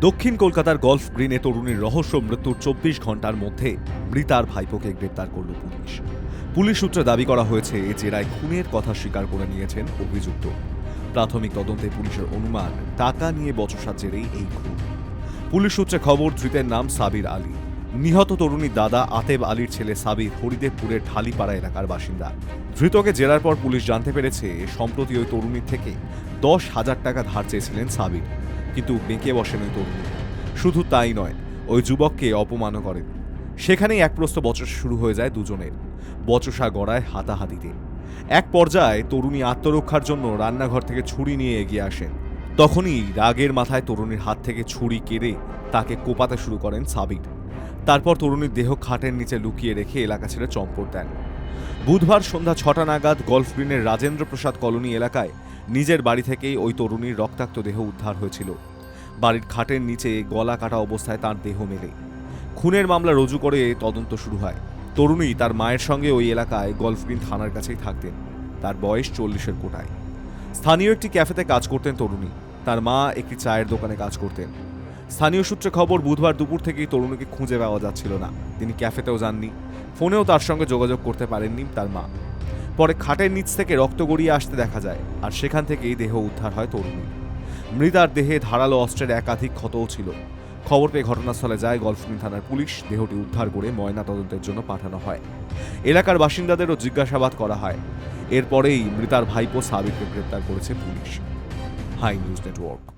দক্ষিণ কলকাতার গলফ গ্রিনে তরুণীর রহস্য মৃত্যুর চব্বিশ ঘণ্টার মধ্যে মৃতার ভাইপোকে গ্রেপ্তার করল পুলিশ। পুলিশ সূত্রে দাবি করা হয়েছে জেরায় খুনের কথা স্বীকার করে নিয়েছেন অভিযুক্ত। প্রাথমিক তদন্তে পুলিশের অনুমান, টাকা নিয়ে বচসার জেরেই এই খুন। পুলিশ সূত্রে খবর, ধৃতের নাম সাবির আলী। নিহত তরুণীর দাদা আতেব আলীর ছেলে সাবির হরিদেবপুরের ঢালিপাড়া এলাকার বাসিন্দা। ধৃতকে জেরার পর পুলিশ জানতে পেরেছে, সম্প্রতি ওই তরুণীর থেকে দশ হাজার টাকা ধার চেয়েছিলেন সাবির। কিন্তু বেঁকে বসেন ওই তরুণী। শুধু তাই নয়, ওই যুবককে অপমানও করেন। সেখানেই এক প্রস্ত বচসা শুরু হয়ে যায় দুজনের, বচসা গড়ায় হাতাহাতিতে। এক পর্যায়ে তরুণী আত্মরক্ষার জন্য রান্নাঘর থেকে ছুরি নিয়ে এগিয়ে আসেন। তখনই রাগের মাথায় তরুণীর হাত থেকে ছুরি কেড়ে তাকে কোপাতে শুরু করেন সাবির। তারপর তরুণীর দেহ খাটের নিচে লুকিয়ে রেখে এলাকা ছেড়ে চম্পট দেন। বুধবার সন্ধ্যা ছটা নাগাদ গলফ গ্রিনের রাজেন্দ্র প্রসাদ কলোনি এলাকায় নিজের বাড়ি থেকেই ওই তরুণীর রক্তাক্ত দেহ উদ্ধার হয়েছিল। বাড়ির খাটের নিচে গলা কাটা অবস্থায় তার দেহ মেলে। খুনের মামলা রুজু করে তদন্ত শুরু হয়। তরুণী তার মায়ের সঙ্গে ওই এলাকায় গলফ গ্রিন থানার কাছেই থাকতেন। তার বয়স চল্লিশের কোটায়। স্থানীয় একটি ক্যাফেতে কাজ করতেন তরুণী। তার মা একটি চায়ের দোকানে কাজ করতেন। স্থানীয় সূত্রে খবর, বুধবার দুপুর থেকেই তরুণীকে খুঁজে পাওয়া যাচ্ছিল না। তিনি ক্যাফেতেও যাননি। ফোনেও তার সঙ্গে যোগাযোগ করতে পারেননি তার মা। পরে খাটের নিচ থেকে রক্ত গড়িয়ে আসতে দেখা যায়, আর সেখান থেকেই দেহ উদ্ধার হয় তরুণী মৃতার দেহে ধারালো অস্ত্রের একাধিক ক্ষতও ছিল। খবর পেয়ে ঘটনাস্থলে যায় গলফিন থানার পুলিশ, দেহটি উদ্ধার করে ময়না তদন্তের জন্য পাঠানো হয়। এলাকার বাসিন্দাদেরও জিজ্ঞাসাবাদ করা হয়। এরপরেই মৃতার ভাইপো সাবিরকে গ্রেপ্তার করেছে পুলিশ। High news network.